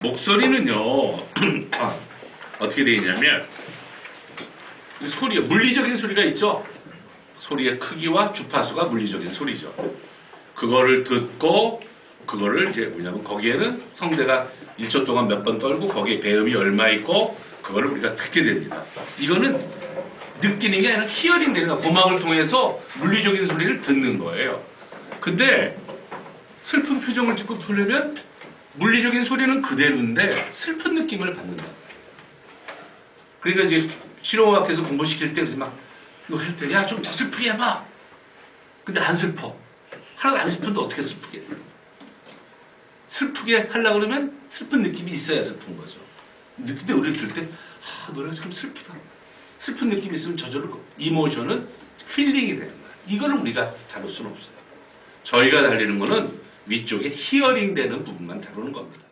목소리는요 어떻게 되어 있냐면 이 소리 물리적인 소리가 있죠? 소리의 크기와 주파수가 물리적인 소리죠. 그거를 듣고 그거를 이제 뭐냐면 거기에는 성대가 1초 동안 몇 번 떨고 거기에 배음이 얼마 있고 그거를 우리가 듣게 됩니다. 이거는 느끼는 게 아니라 히어링 되는 거야 고막을 통해서 물리적인 소리를 듣는 거예요 근데 슬픈 표정을 짓고 돌려면 물리적인 소리는 그대로인데 슬픈 느낌을 받는다. 그러니까 이제 실용음악에서 공부시킬 때 그래서 막 노래할 때 야 좀 더 슬프게 해봐. 근데 안 슬퍼. 하나도 안 슬픈데 어떻게 슬프게 돼? 슬프게 하려고 그러면 슬픈 느낌이 있어야 슬픈 거죠. 근데 우리를 들을 때 아, 노래가 좀 슬프다. 슬픈 느낌이 있으면 저절로 그 이모션은 필링이 되는 거야. 이거를 우리가 다룰 수는 없어요. 저희가 달리는 거는 위쪽에 히어링 되는 부분만 다루는 겁니다.